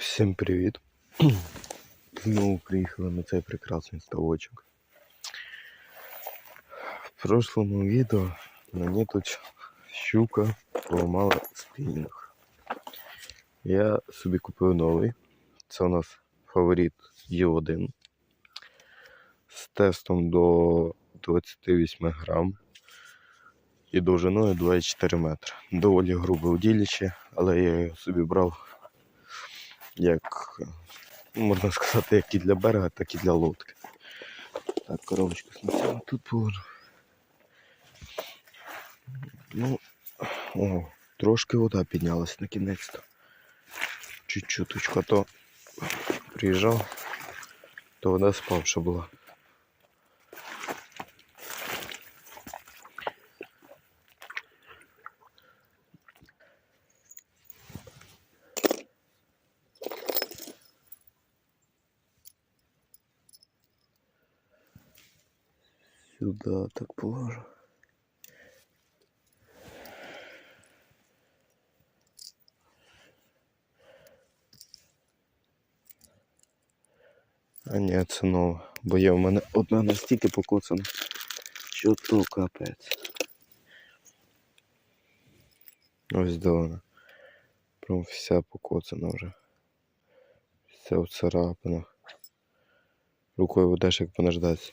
Всім привіт! Знову приїхали на цей прекрасний ставочок. В прошлому відео мені тут щука поламала спільник. Я собі купив новий. Це у нас фаворит Є1 з тестом до 28 грам і довжиною 24 метри. Доволі грубе удилище, але я його собі брав як, можна сказати, як і для берега, так і для лодки. Так, коробочку спеціально тут положу. Ну, о, трошки вода піднялась на кінець-то. Чуть-чуточку, а то приїжджав, то вода спавша була. Сюда так положу. А ні, це нова. Бо є в мене одна настільки покоцана, що то капець. Ось де вона. Прям вся покоцана вже. Вся в царапинах. Рукою ведеш, як понаждаться.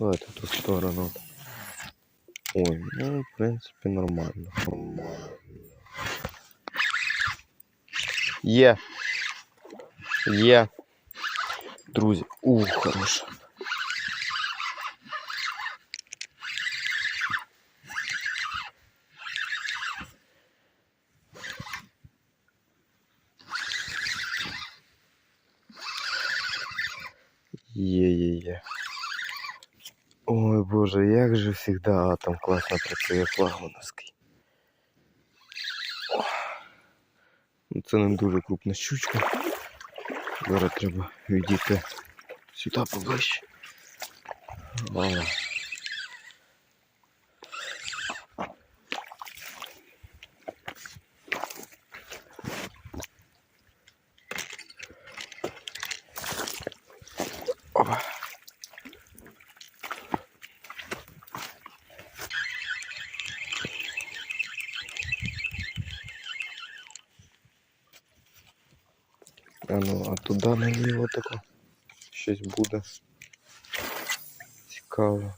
Давайте ту сторону. Ой, ну, в принципі, нормально. Нормально. Є. Є. Друзі. Ух, хорош. Є-є-є. Ой, боже, як же завжди атом класно працює флагмановський. Ну, Це не дуже крупна щучка. Зараз треба відійти сюди поближче. О. А ну, а туди наліво тако щось буде. Цікаво.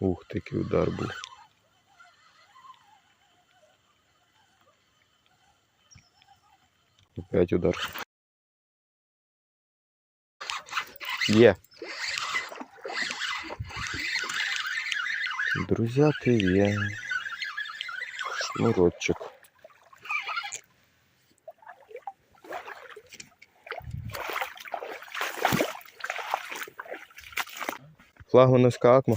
Ух, такий удар був. Опять удар. Є. Друзяки є. Шнурочок. Флагмановська акма.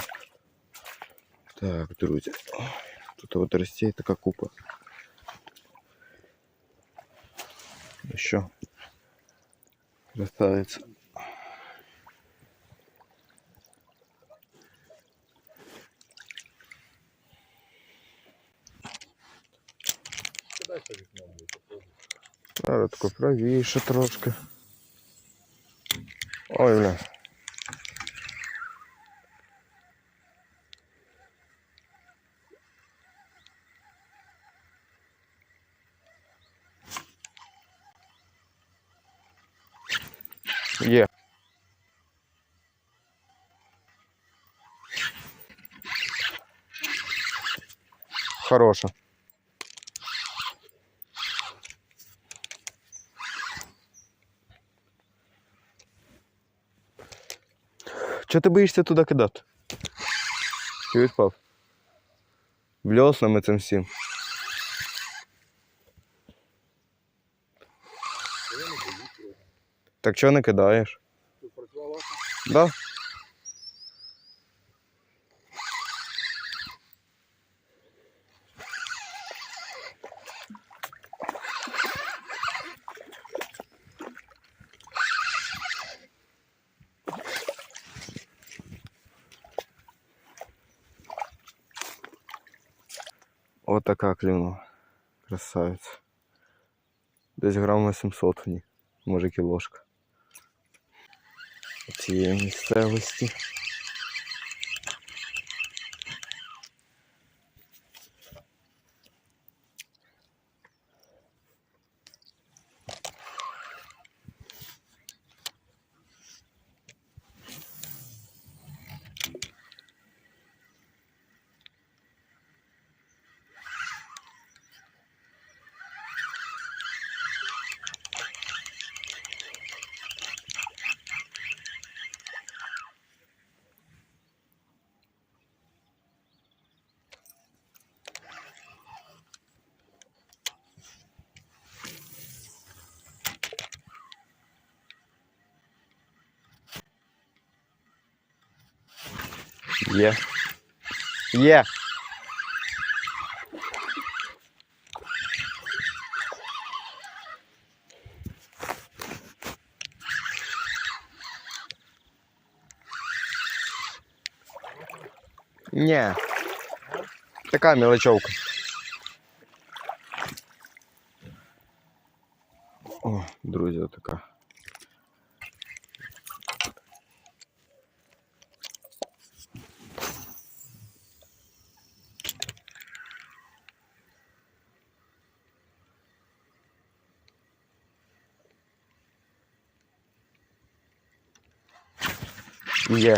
Так, друзі. Тут от ростей така купа. Ну що? Красавиця. Тако правіше трошки. Ой, бля. Є. Хороша. Чого ти боїшся туди кидати? Чи відпав? Бльоснами цим всім. Так чого не кидаєш? Да. От такая клюнула. Красавиця. Десь грам 800 в ній. Може кілошка. Цієї місцевості. Є. Є. Ні. Така мелочовка. Є.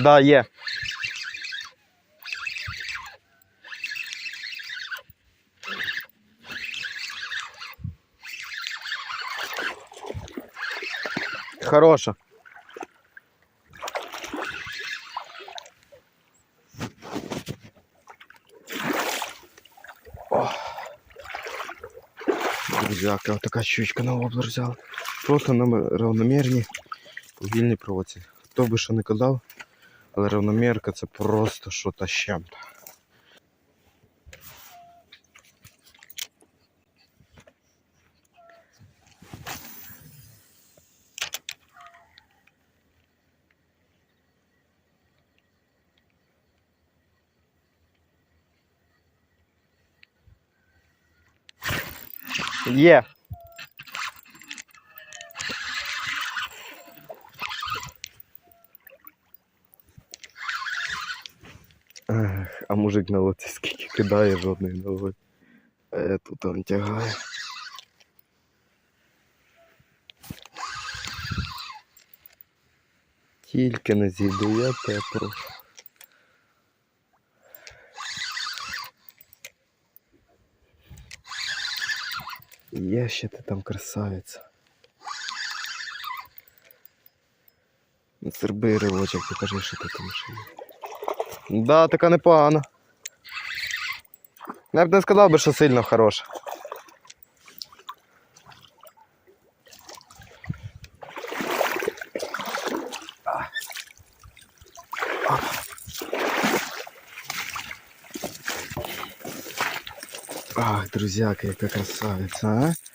Да, є. Хороша. Друзья, вот такая щучка на воблер взял. Просто нам равномернее. Равномірні вільні проводці. Хто би що не казав, але равномірка це просто що-то з. Є. Ех, мужик на лоці скільки кидає, жодної не. А я тут он тягаю. Тільки не зійду, я прошу. Є ще ти там красавиця. Зроби ривочок, покажи, що ти там ще є. Да, така непогана. Я б не сказав би, що сильно хороша. Ах, друзяка, яка красавиця, а?